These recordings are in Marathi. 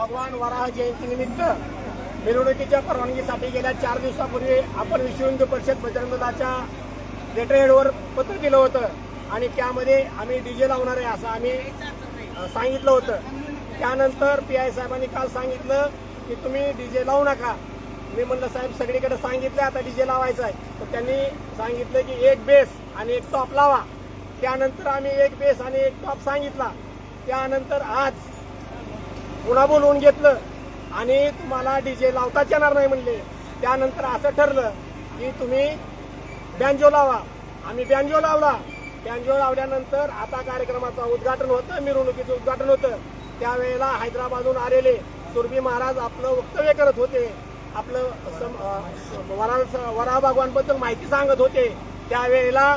भगवान वराह जयंतीनिमित्त मिरवणुकीच्या परवानगीसाठी गेल्या चार दिवसापूर्वी आपण विश्व हिंदू परिषद बजरंग दलाच्या लेटरहेडवर पत्र दिलं होतं. आणि त्यामध्ये आम्ही डीजे लावणार आहे असं आम्ही सांगितलं होतं. त्यानंतर पी आय साहेबांनी काल सांगितलं की तुम्ही डीजे लावू नका. मी म्हणलं साहेब सगळीकडे सांगितलं आता डीजे लावायचं आहे. तर त्यांनी सांगितलं की एक बेस आणि एक टॉप लावा. त्यानंतर आम्ही एक बेस आणि एक टॉप सांगितला. त्यानंतर आज पुन्हा बोलवून घेतलं आणि तुम्हाला डीजे लावताच येणार नाही म्हणले. त्यानंतर असं ठरलं की तुम्ही बँजो लावा. आम्ही बँजो लावला. बँजो लावल्यानंतर आता कार्यक्रमाचं उद्घाटन होतं मिरवणुकीचं उद्घाटन होतं. त्यावेळेला हैदराबादहून आलेले सुरभी महाराज आपलं वक्तव्य करत होते. आपलं सम- वरा वरा भगवानबद्दल माहिती सांगत होते. त्यावेळेला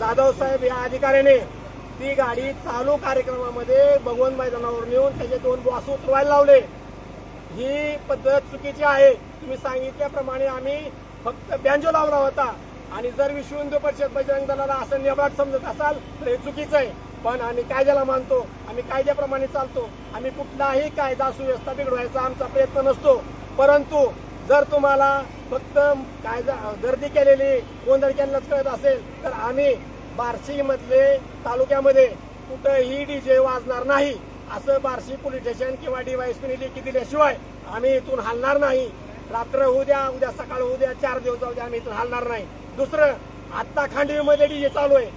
जाधव साहेब या अधिकाऱ्याने ती गाडी चालू कार्यक्रमामध्ये भगवान मैदानावर नेऊन त्याचे दोन बॉस उतरवायला लावले. ही पद्धत चुकीची आहे. तुम्ही सांगितल्याप्रमाणे आम्ही फक्त बँजो लावला होता. आणि जर विश्व हिंदू परिषद बजरंग दलाला असं नेबाट समजत असाल तर हे चुकीचं आहे. पण आम्ही कायद्याला मानतो. आम्ही कायद्याप्रमाणे चालतो. आम्ही कुठलाही कायदा सुव्यवस्था बिघडवायचा आमचा प्रयत्न नसतो. परंतु जर तुम्हाला फक्त कायदा गर्दी केलेली गोंधळ केल्याच कळत असेल तर आम्ही बार्शी मधले तालुक्यामध्ये कुठंही डीजे वाजणार नाही असं बार्शी पोलीस स्टेशन किंवा डीवायसपीने लेखी दिल्याशिवाय आम्ही इथून हलणार नाही. रात्र होऊ द्या उद्या सकाळ होऊ द्या चार दिवस जाऊ द्या आम्ही इथून हलणार नाही. दुसरं आत्ता खांडवीमध्ये डीजे चालू आहे.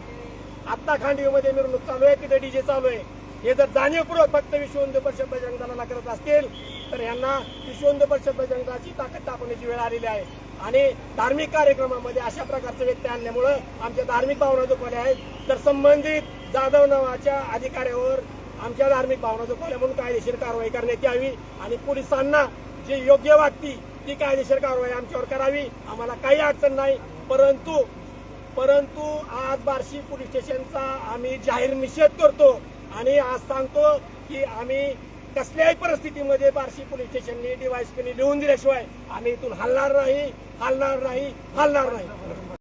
आत्ता खांडवीमध्ये मिरवणूक चालू आहे तिथे डीजे चालू आहे. हे जर जाणीवपूर्वक फक्त विश्व हिंदू परिषद बजरंग दलाला करत असतील तर यांना विश्व हिंदू परिषद बजरंग दलाची ताकद दाखवण्याची वेळ आलेली आहे. आणि धार्मिक कार्यक्रमामध्ये अशा प्रकारचे व्यक्ती आणल्यामुळं आमच्या धार्मिक भावना दुखवल्या आहेत तर संबंधित जाधव नावाच्या अधिकाऱ्यावर आमच्या धार्मिक भावना दुखवल्या म्हणून कायदेशीर कारवाई करण्यात यावी आणि पोलिसांना जी योग्य वाटती ती कायदेशीर कारवाई आमच्यावर करावी. आम्हाला काही अडचण नाही. परंतु परंतु आज बार्शी पोलीस स्टेशनचा आम्ही जाहीर निषेध करतो आणि आज सांगतो की आम्ही कसल्याही परिस्थितीमध्ये बार्शी पोलीस स्टेशनने डिवायस लिहून दिल्याशिवाय आम्ही इथून हलणार नाही हलणार नाही हलणार नाही.